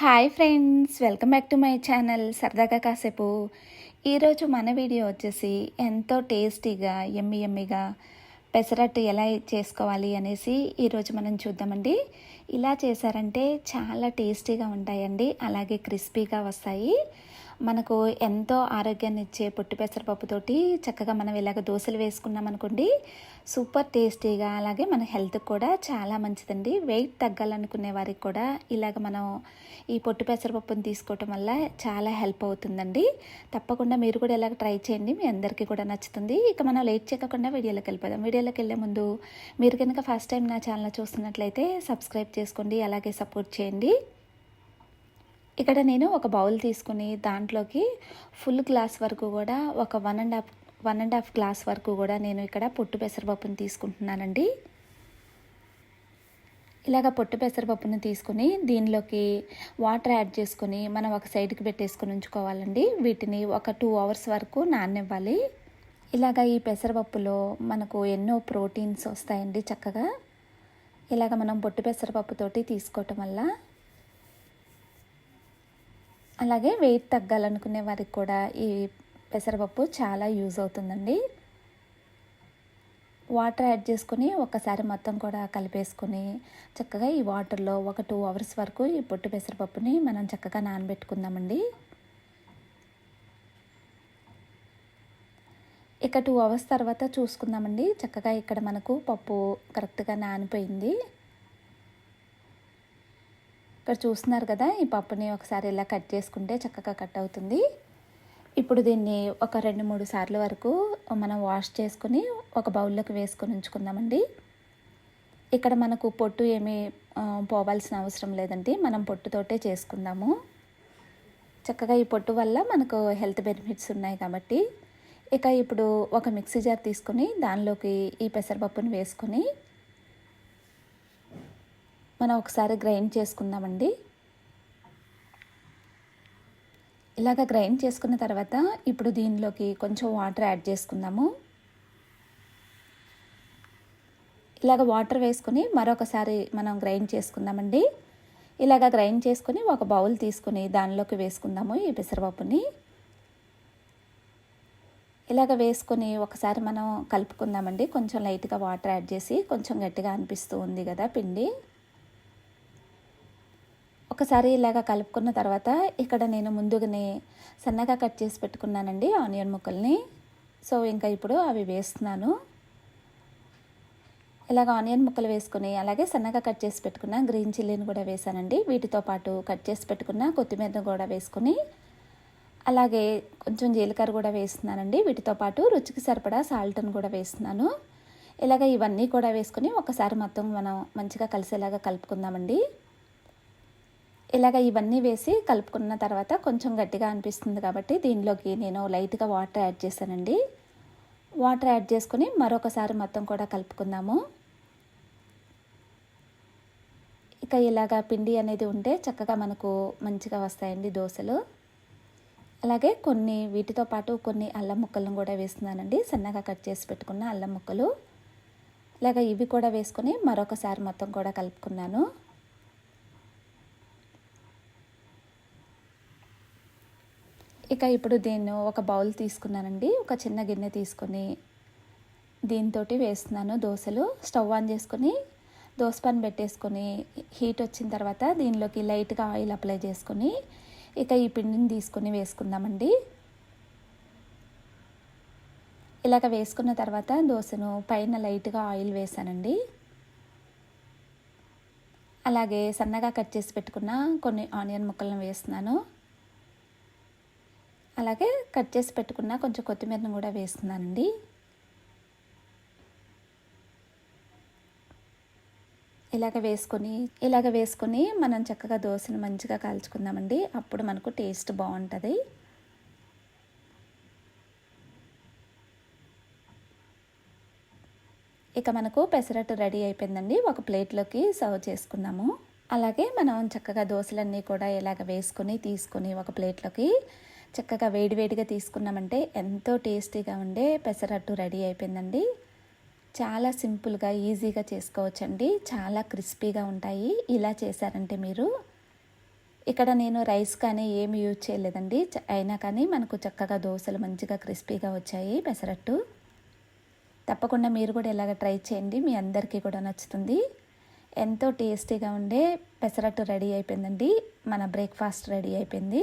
Hi friends welcome back to my channel. సరదాగా కాసేపు. ఈరోజు మన వీడియో వచ్చేసి ఎంతో టేస్టీగా ఎమ్మి ఎమ్మిగా పెసరట్టు ఎలా చేసుకోవాలి అనేసి ఈరోజు మనం చూద్దామండి. ఇలా చేశారంటే చాలా టేస్టీగా ఉంటాయండి అలాగే క్రిస్పీగా వస్తాయి. మనకు ఎంతో ఆరోగ్యాన్ని ఇచ్చే పొట్టు పెసరపప్పుతోటి చక్కగా మనం ఇలాగ దోశలు వేసుకున్నాం అనుకోండి సూపర్ టేస్టీగా అలాగే మన హెల్త్ కూడా చాలా మంచిదండి. వెయిట్ తగ్గాలనుకునే వారికి కూడా ఇలాగ మనం ఈ పొట్టు పెసరపప్పును తీసుకోవటం వల్ల చాలా హెల్ప్ అవుతుందండి. తప్పకుండా మీరు కూడా ఇలాగ ట్రై చేయండి మీ అందరికీ కూడా నచ్చుతుంది. ఇక మనం లేట్ చేయకుండా వీడియోలోకి వెళ్ళిపోదాం. వీడియోలోకి వెళ్ళే ముందు మీరు కనుక ఫస్ట్ టైం నా ఛానల్ చూస్తున్నట్లయితే సబ్స్క్రైబ్ చేసుకోండి అలాగే సపోర్ట్ చేయండి. ఇక్కడ నేను ఒక బౌల్ తీసుకుని దాంట్లోకి ఫుల్ గ్లాస్ వరకు కూడా ఒక one and half one and half glass వరకు కూడా నేను ఇక్కడ పొట్టు పెసరపప్పుని తీసుకుంటున్నానండి. ఇలాగ పొట్టు పెసరపప్పును తీసుకుని దీనిలోకి వాటర్ యాడ్ చేసుకొని మనం ఒక సైడ్కి పెట్టేసుకొని ఉంచుకోవాలండి. వీటిని ఒక టూ అవర్స్ వరకు నాననివ్వాలి. ఇలాగ ఈ పెసరపప్పులో మనకు ఎన్నో ప్రోటీన్స్ వస్తాయండి చక్కగా. ఇలాగ మనం పొట్టు పెసరపప్పుతోటి తీసుకోవటం వల్ల అలాగే వెయిట్ తగ్గాలనుకునే వారికి కూడా ఈ పెసరపప్పు చాలా యూజ్ అవుతుందండి. వాటర్ యాడ్ చేసుకొని ఒక్కసారి మొత్తం కూడా కలిపేసుకొని చక్కగా ఈ వాటర్లో ఒక టూ అవర్స్ వరకు ఈ పొట్టు పెసరపప్పుని మనం చక్కగా నానబెట్టుకుందామండి. ఇక టూ అవర్స్ తర్వాత చూసుకుందామండి. చక్కగా ఇక్కడ మనకు పప్పు కరెక్ట్గా నానిపోయింది. ఇక్కడ చూస్తున్నారు కదా ఈ పప్పుని ఒకసారి ఇలా కట్ చేసుకుంటే చక్కగా కట్ అవుతుంది. ఇప్పుడు దీన్ని ఒక రెండు మూడు సార్లు వరకు మనం వాష్ చేసుకుని ఒక బౌల్లోకి వేసుకొని ఉంచుకుందామండి. ఇక్కడ మనకు పొట్టు ఏమీ పోవాల్సిన అవసరం లేదండి. మనం పొట్టుతోటే చేసుకుందాము. చక్కగా ఈ పొట్టు వల్ల మనకు హెల్త్ బెనిఫిట్స్ ఉన్నాయి కాబట్టి. ఇక ఇప్పుడు ఒక మిక్సీ జార్ తీసుకొని దానిలోకి ఈ పెసరపప్పుని వేసుకొని మనం ఒకసారి గ్రైండ్ చేసుకుందామండి. ఇలాగ గ్రైండ్ చేసుకున్న తర్వాత ఇప్పుడు దీనిలోకి కొంచెం వాటర్ యాడ్ చేసుకుందాము. ఇలాగ వాటర్ వేసుకుని మరొకసారి మనం గ్రైండ్ చేసుకుందామండి. ఇలాగ గ్రైండ్ చేసుకుని ఒక బౌల్ తీసుకుని దానిలోకి వేసుకుందాము ఈ పెసరపప్పుని. ఇలాగ వేసుకొని ఒకసారి మనం కలుపుకుందామండి. కొంచెం లైట్గా వాటర్ యాడ్ చేసి కొంచెం గట్టిగా అనిపిస్తూ ఉంది కదా పిండి. ఒకసారి ఇలాగ కలుపుకున్న తర్వాత ఇక్కడ నేను ముందుగానే సన్నగా కట్ చేసి పెట్టుకున్నానండి ఆనియన్ ముక్కల్ని. సో ఇంకా ఇప్పుడు అవి వేస్తున్నాను. ఇలాగ ఆనియన్ ముక్కలు వేసుకుని అలాగే సన్నగా కట్ చేసి పెట్టుకున్న గ్రీన్ చిల్లీని కూడా వేసానండి. వీటితో పాటు కట్ చేసి పెట్టుకున్న కొత్తిమీరను కూడా వేసుకుని అలాగే కొంచెం జీలకర్ర కూడా వేస్తున్నానండి. వీటితో పాటు రుచికి సరిపడా సాల్ట్ను కూడా వేస్తున్నాను. ఇలాగ ఇవన్నీ కూడా వేసుకొని ఒకసారి మొత్తం మనం మంచిగా కలిసేలాగా కలుపుకుందామండి. ఇలాగ ఇవన్నీ వేసి కలుపుకున్న తర్వాత కొంచెం గట్టిగా అనిపిస్తుంది కాబట్టి దీనిలోకి నేను లైట్గా వాటర్ యాడ్ చేశానండి. వాటర్ యాడ్ చేసుకొని మరొకసారి మొత్తం కూడా కలుపుకుందాము. ఇక ఇలాగా పిండి అనేది ఉంటే చక్కగా మనకు మంచిగా వస్తాయండి దోశలు. అలాగే కొన్ని వీటితో పాటు కొన్ని అల్లం ముక్కలను కూడా వేస్తున్నానండి. సన్నగా కట్ చేసి పెట్టుకున్న అల్లం ముక్కలు. ఇలాగ ఇవి కూడా వేసుకుని మరొకసారి మొత్తం కూడా కలుపుకున్నాను. ఇక ఇప్పుడు దీన్ని ఒక బౌల్ తీసుకున్నానండి. ఒక చిన్న గిన్నె తీసుకొని దీంతో వేస్తున్నాను దోశలు. స్టవ్ ఆన్ చేసుకొని దోశ పని పెట్టేసుకొని హీట్ వచ్చిన తర్వాత దీనిలోకి లైట్గా ఆయిల్ అప్లై చేసుకొని ఇక ఈ పిండిని తీసుకొని వేసుకుందామండి. ఇలాగ వేసుకున్న తర్వాత దోశను పైన లైట్గా ఆయిల్ వేసానండి. అలాగే సన్నగా కట్ చేసి పెట్టుకున్న కొన్ని ఆనియన్ ముక్కలను వేస్తున్నాను. అలాగే కట్ చేసి పెట్టుకున్న కొంచెం కొత్తిమీరను కూడా వేస్తున్నానండి. ఇలాగ వేసుకొని ఇలాగ వేసుకొని మనం చక్కగా దోశను మంచిగా కాల్చుకుందామండి. అప్పుడు మనకు టేస్ట్ బాగుంటుంది. ఇక మనకు పెసరట్టు రెడీ అయిపోయిందండి. ఒక ప్లేట్లోకి సర్వ్ చేసుకున్నాము. అలాగే మనం చక్కగా దోశలన్నీ కూడా ఇలాగ వేసుకొని తీసుకొని ఒక ప్లేట్లోకి చక్కగా వేడివేడిగా తీసుకున్నామంటే ఎంతో టేస్టీగా ఉండే పెసరట్టు రెడీ అయిపోయిందండి. చాలా సింపుల్గా ఈజీగా చేసుకోవచ్చండి. చాలా క్రిస్పీగా ఉంటాయి. ఇలా చేశారంటే మీరు. ఇక్కడ నేను రైస్ కానీ ఏమి యూజ్ చేయలేదండి. అయినా కానీ మనకు చక్కగా దోశలు మంచిగా క్రిస్పీగా వచ్చాయి పెసరట్టు. తప్పకుండా మీరు కూడా ఇలాగ ట్రై చేయండి. మీ అందరికీ కూడా నచ్చుతుంది. ఎంతో టేస్టీగా ఉండే పెసరట్టు రెడీ అయిపోయిందండి. మన బ్రేక్ఫాస్ట్ రెడీ అయిపోయింది.